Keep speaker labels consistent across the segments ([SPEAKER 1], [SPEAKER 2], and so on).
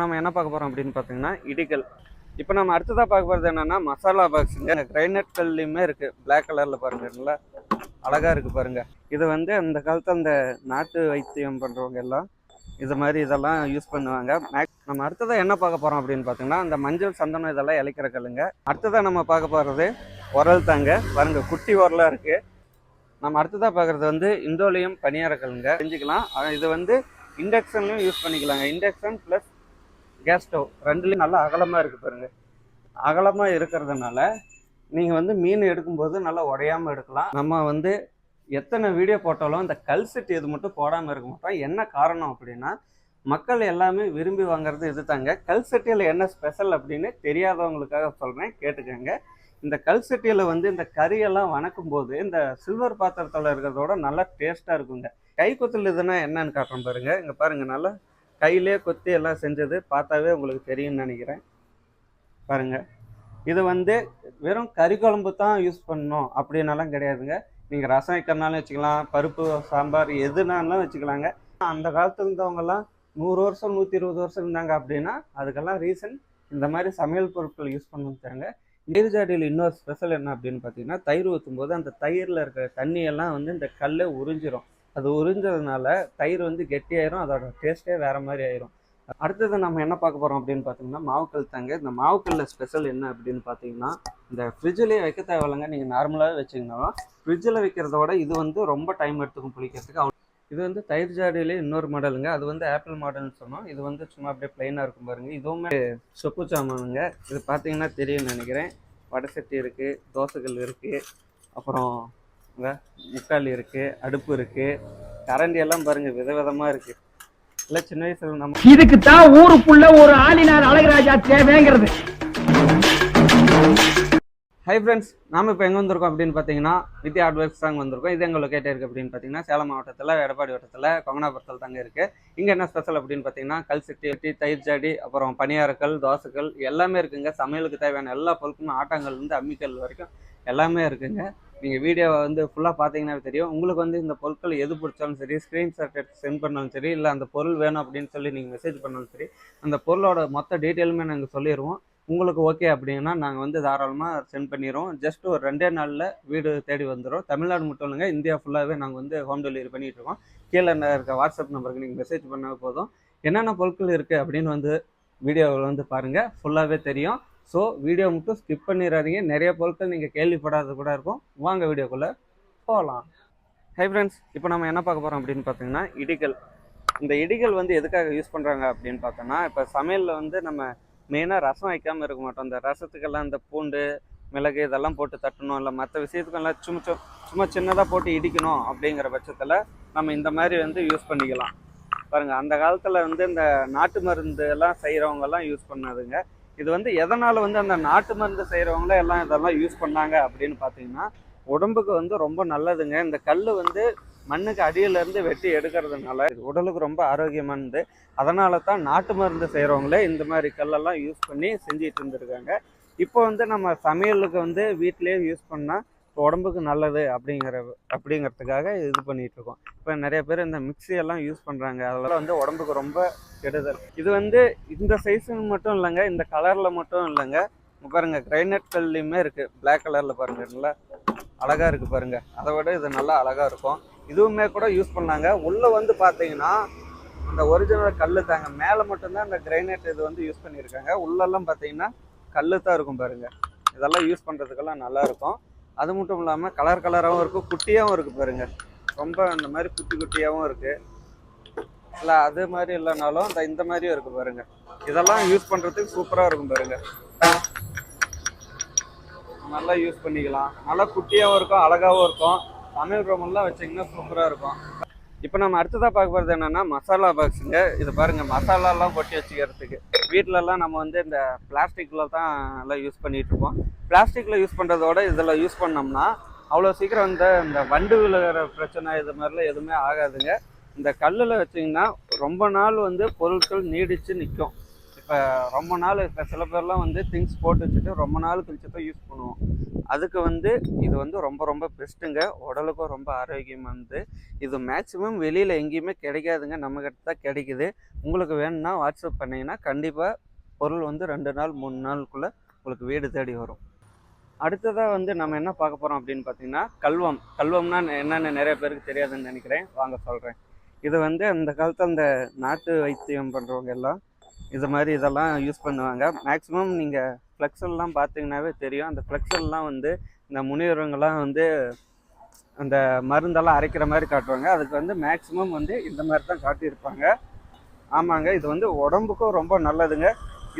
[SPEAKER 1] நம்ம என்ன பார்க்க போகிறோம் அப்படின்னு பார்த்தீங்கன்னா இடிகள். இப்போ நம்ம அடுத்ததாக பார்க்க போகிறது என்னென்னா மசாலா பாக்ஸுங்க கிரைனட் கல்லையுமே இருக்குது பிளாக் கலரில் பாருங்க. நல்லா அழகாக இருக்குது பாருங்கள் இது வந்து அந்த காலத்து அந்த நாட்டு வைத்தியம் பண்ணுறவங்க எல்லாம் இது மாதிரி இதெல்லாம் யூஸ் பண்ணுவாங்க. மேக் நம்ம அடுத்ததாக என்ன பார்க்க போகிறோம் அப்படின்னு பார்த்தீங்கன்னா அந்த மஞ்சள் சந்தனம் இதெல்லாம் இழைக்கிற கல்லுங்க. அடுத்ததாக நம்ம பார்க்க போகிறது உரல் தாங்க. பாருங்க குட்டி உரலாக இருக்குது நம்ம அடுத்ததாக பார்க்குறது வந்து இந்தோலியம் பனியாரக்கல்லுங்க செஞ்சுக்கலாம் இது வந்து இண்டக்ஷன்லையும் யூஸ் பண்ணிக்கலாங்க. இண்டக்ஷன் ப்ளஸ் கேஸ் ஸ்டவ் ரெண்டுலேயும் நல்லா அகலமாக இருக்குது பாருங்க. அகலமாக இருக்கிறதுனால நீங்கள் வந்து மீன் எடுக்கும்போது நல்லா உடையாமல் எடுக்கலாம். நம்ம வந்து எத்தனை வீடியோ போட்டாலும் இந்த கல் செட் இது மட்டும் போடாமல் இருக்க மாட்டோம். என்ன காரணம் அப்படின்னா மக்கள் எல்லாமே விரும்பி வாங்குறது இது தாங்க கல் சட்டியில் என்ன ஸ்பெஷல் அப்படின்னு தெரியாதவங்களுக்காக சொல்கிறேன் கேட்டுக்கோங்க. இந்த கல் சட்டியில் வந்து இந்த கறியெல்லாம் வணக்கும் போது இந்த சில்வர் பாத்திரத்தில் இருக்கிறதோட நல்லா டேஸ்ட்டாக இருக்குங்க. கை இதுனா என்னன்னு காட்டுறோம் பாருங்கள் இங்கே பாருங்கள் நல்லா கையிலே கொத்தி எல்லாம் செஞ்சது பார்த்தாவே உங்களுக்கு தெரியும்னு நினைக்கிறேன். பாருங்கள் இது வந்து வெறும் கறி குழம்பு தான் யூஸ் பண்ணணும் அப்படின்னாலாம் கிடையாதுங்க. நீங்கள் ரசம் வைக்கிறனாலும் வச்சுக்கலாம் பருப்பு சாம்பார் எதுனாலும் வச்சுக்கலாங்க. அந்த காலத்தில் இருந்தவங்கலாம் நூறு வருஷம் நூற்றி இருபது வருஷம் இருந்தாங்க அப்படின்னா அதுக்கெல்லாம் ரீசன் இந்த மாதிரி சமையல் பொருட்கள் யூஸ் பண்ணிட்டாங்க நீர்ஜாடியில் இன்னொரு ஸ்பெஷல் என்ன அப்படின்னு பார்த்தீங்கன்னா தயிர் ஊற்றும் போது அந்த தயிரில் இருக்கிற தண்ணியெல்லாம் வந்து இந்த கல்லை உறிஞ்சிரும். அது உறிஞ்சதுனால தயிர் வந்து கெட்டியாயிரும் அதோட டேஸ்ட்டே வேறு மாதிரி ஆயிரும். அடுத்தது நம்ம என்ன பார்க்க போகிறோம் அப்படின்னு பார்த்தீங்கன்னா மாவுக்கல் தாங்க இந்த மாவுக்கல்ல ஸ்பெஷல் என்ன அப்படின்னு பார்த்தீங்கன்னா இந்த ஃப்ரிட்ஜ்லேயே வைக்க தேவையில்லைங்க. நீங்கள் நார்மலாகவே வச்சிங்கன்னா ஃப்ரிட்ஜில் வைக்கிறதோட இது வந்து ரொம்ப டைம் எடுத்துக்கும் புளிக்கிறதுக்கு. அவ்வளோ இது வந்து தயிர் ஜாடியிலே இன்னொரு மாடலுங்க அது வந்து ஆப்பிள் மாடல்னு சொன்னோம். இது வந்து சும்மா அப்படியே பிளைனாக இருக்கும் பாருங்க. இதுவுமே சொப்பு சாமானுங்க. இது பார்த்தீங்கன்னா தெரியும்னு நினைக்கிறேன். வடை சட்டி இருக்குது தோசைகள் இருக்குது அப்புறம் முக்காலி இருக்குது அடுப்பு இருக்குது கரண்டி எல்லாம் பாருங்கள் விதவிதமாக இருக்குது இல்லை சின்ன வயசுல நம்ம
[SPEAKER 2] இதுக்கு தான் ஊருக்குள்ள ஒரு ஆளினார் அழகராஜா தேவைங்கிறது.
[SPEAKER 1] ஹை ஃப்ரெண்ட்ஸ் நாம இப்போ எங்கே வந்திருக்கோம் அப்படின்னு பார்த்தீங்கன்னா வித்யா ஹார்ட்வேர்க்ஸ் தாங்க வந்திருக்கோம். இது எங்கள் லொக்கேட் இருக்குது அப்படின்னு பார்த்தீங்கன்னா சேலம் மாவட்டத்தில் எடப்பாடி வட்டத்தில் கொங்கனாபுரத்தில் தாங்க இருக்குது இங்கே என்ன ஸ்பெஷல் அப்படின்னு பார்த்தீங்கன்னா கல் சிட்டி வெட்டி தயிர் ஜாடி அப்புறம் பனியாரக்கல் தோசைக்கல் எல்லாமே இருக்குங்க. சமையலுக்கு தேவையான எல்லா பொருட்களும் ஆட்டாங்கல்லேருந்து அம்மிக்கல் வரைக்கும் எல்லாமே இருக்குங்க. நீங்கள் வீடியோவை வந்து ஃபுல்லாக பார்த்தீங்கன்னா தெரியும். உங்களுக்கு வந்து இந்த பொருட்கள் எது பிடிச்சாலும் சரி ஸ்க்ரீன்ஷாட் எடுத்து சென்ட் பண்ணாலும் சரி இல்லை அந்த பொருள் வேணும் அப்படின்னு சொல்லி நீங்கள் மெசேஜ் பண்ணாலும் சரி அந்த பொருளோட மொத்த டீட்டெயிலுமே நாங்கள் சொல்லிடுவோம் உங்களுக்கு ஓகே அப்படின்னா நாங்கள் வந்து தாராளமாக சென்ட் பண்ணிடுவோம் ஜஸ்ட் ஒரு ரெண்டே நாளில் வீடு தேடி வந்துடும் தமிழ்நாடு மட்டும் இல்லைங்க இந்தியா ஃபுல்லாகவே நாங்கள் வந்து ஹோம் டெலிவரி பண்ணிகிட்ருக்கோம் இருக்கோம். கீழே இருக்க வாட்ஸ்அப் நம்பருக்கு நீங்கள் மெசேஜ் பண்ணால் போதும். என்னென்ன பொருட்கள் இருக்குது அப்படின்னு வந்து வீடியோவில் வந்து பாருங்கள் ஃபுல்லாகவே தெரியும். ஸோ வீடியோ மட்டும் ஸ்கிப் பண்ணிடாதீங்க நிறைய பொருட்கள் நீங்கள் கேள்விப்படாத கூட இருக்கும். வாங்க வீடியோக்குள்ளே போகலாம் ஹை ஃப்ரெண்ட்ஸ் இப்போ நம்ம என்ன பார்க்க போகிறோம் அப்படின்னு பார்த்தீங்கன்னா இடிகள். இந்த இடிகள் வந்து எதுக்காக யூஸ் பண்ணுறாங்க அப்படின்னு பார்த்தோன்னா இப்போ சமையலில் வந்து நம்ம மெயினாக ரசம் வைக்காமல் இருக்க மாட்டோம். இந்த ரசத்துக்கெல்லாம் இந்த பூண்டு மிளகு இதெல்லாம் போட்டு தட்டணும். இல்லை மற்ற விஷயத்துக்கெல்லாம் சும்மா சும்மா சின்னதாக போட்டு இடிக்கணும் அப்படிங்கிற பட்சத்தில் நம்ம இந்த மாதிரி வந்து யூஸ் பண்ணிக்கலாம். பாருங்கள் அந்த காலத்தில் வந்து இந்த நாட்டு மருந்து எல்லாம் செய்கிறவங்கெல்லாம் யூஸ் பண்ணாதுங்க. இது வந்து எதனால் வந்து அந்த நாட்டு மருந்து செய்கிறவங்கள எல்லாம் இதெல்லாம் யூஸ் பண்ணாங்க அப்படின்னு பார்த்தீங்கன்னா உடம்புக்கு வந்து ரொம்ப நல்லதுங்க. இந்த கல் வந்து மண்ணுக்கு அடியிலேருந்து வெட்டி எடுக்கிறதுனால இது உடலுக்கு ரொம்ப ஆரோக்கியமானது. அதனால தான் நாட்டு மருந்து செய்கிறவங்களே இந்த மாதிரி கல்லெல்லாம் யூஸ் பண்ணி செஞ்சிட்டு இருந்திருக்காங்க. இப்போ வந்து நம்ம சமையலுக்கு வந்து வீட்லேயே யூஸ் பண்ணால் உடம்புக்கு நல்லது அப்படிங்கிற அப்படிங்கிறதுக்காக இது பண்ணிட்டு இருக்கோம் இப்போ நிறைய பேர் இந்த மிக்ஸி எல்லாம் யூஸ் பண்ணுறாங்க அதெல்லாம் வந்து உடம்புக்கு ரொம்ப கெடுதல். இது வந்து இந்த சைஸுன்னு மட்டும் இல்லைங்க இந்த கலரில் மட்டும் இல்லைங்க. பாருங்க கிரைனட் கல்லையுமே இருக்குது பிளாக் கலரில் பாருங்கள் நல்லா அழகாக இருக்குது பாருங்க. அதை விட இது நல்லா அழகாக இருக்கும். இதுவுமே கூட யூஸ் பண்ணாங்க. உள்ளே வந்து பார்த்தீங்கன்னா இந்த ஒரிஜினல் கல் தாங்க. மேலே மட்டும்தான் அந்த கிரைனைட் இது வந்து யூஸ் பண்ணியிருக்காங்க. உள்ளெல்லாம் பார்த்தீங்கன்னா கல் தான் இருக்கும் பாருங்க. இதெல்லாம் யூஸ் பண்ணுறதுக்கெல்லாம் நல்லாயிருக்கும் அது மட்டும் இல்லாமல் கலர் கலராகவும் இருக்கும் குட்டியாகவும் இருக்குது பாருங்க. ரொம்ப இந்த மாதிரி குட்டி குட்டியாகவும் இருக்குது இல்லை அது மாதிரி இல்லைனாலும் இந்த இந்த மாதிரியும் இருக்குது பாருங்க. இதெல்லாம் யூஸ் பண்ணுறதுக்கு சூப்பராக இருக்கும் பாருங்க. நல்லா யூஸ் பண்ணிக்கலாம். நல்லா குட்டியாகவும் இருக்கும் அழகாகவும் இருக்கும். சமையல் ரூமெல்லாம் வச்சிங்கன்னா சூப்பராக இருக்கும். இப்போ நம்ம அடுத்ததாக பார்க்க போகிறது என்னென்னா மசாலா பாக்ஸுங்க இது பாருங்கள் மசாலாலாம் கொட்டி வச்சுக்கிறதுக்கு. வீட்டிலலாம் நம்ம வந்து இந்த பிளாஸ்டிக்கில் தான் எல்லாம் யூஸ் பண்ணிகிட்டுருப்போம் பிளாஸ்டிக்கில் யூஸ் பண்ணுறதோட இதில் யூஸ் பண்ணோம்னா அவ்வளோ சீக்கிரம் வந்து இந்த வண்டு விழுகிற பிரச்சனை இது மாதிரிலாம் எதுவுமே ஆகாதுங்க. இந்த கல்லில் வச்சிங்கன்னா ரொம்ப நாள் வந்து பொருட்கள் நீடித்து நிற்கும் இப்போ ரொம்ப நாள் இப்போ சில பேர்லாம் வந்து திங்ஸ் போட்டு வச்சுட்டு ரொம்ப நாள் கழிச்சு தான் யூஸ் பண்ணுவோம். அதுக்கு வந்து இது வந்து ரொம்ப ரொம்ப பெஸ்ட்டுங்க உடலுக்கும் ரொம்ப ஆரோக்கியமானது இது மேக்ஸிமம் வெளியில் எங்கேயுமே கிடைக்காதுங்க. நம்மக்கிட்ட தான் கிடைக்குது. உங்களுக்கு வேணும்னா வாட்ஸ்அப் பண்ணிங்கன்னா கண்டிப்பாக பொருள் வந்து ரெண்டு நாள் மூணு நாளுக்குள்ளே உங்களுக்கு வீடு தேடி வரும். அடுத்ததாக வந்து நம்ம என்ன பார்க்க போகிறோம் அப்படின்னு பார்த்தீங்கன்னா கல்வம். கல்வம்னா என்னென்னு நிறைய பேருக்கு தெரியாதுன்னு நினைக்கிறேன். வாங்க சொல்கிறேன் இது வந்து அந்த காலத்தில் அந்த நாட்டு வைத்தியம் பண்ணுறவங்க எல்லாம் இது மாதிரி இதெல்லாம் யூஸ் பண்ணுவாங்க. மேக்ஸிமம் நீங்கள் ஃப்ளெக்ஸல்லாம் பார்த்தீங்கன்னாவே தெரியும். அந்த ஃப்ளெக்ஸல்லாம் வந்து இந்த முனிவருங்கெல்லாம் வந்து அந்த மருந்தெல்லாம் அரைக்கிற மாதிரி காட்டுவாங்க. அதுக்கு வந்து மேக்ஸிமம் வந்து இந்த மாதிரி தான் காட்டியிருப்பாங்க. ஆமாங்க இது வந்து உடம்புக்கும் ரொம்ப நல்லதுங்க.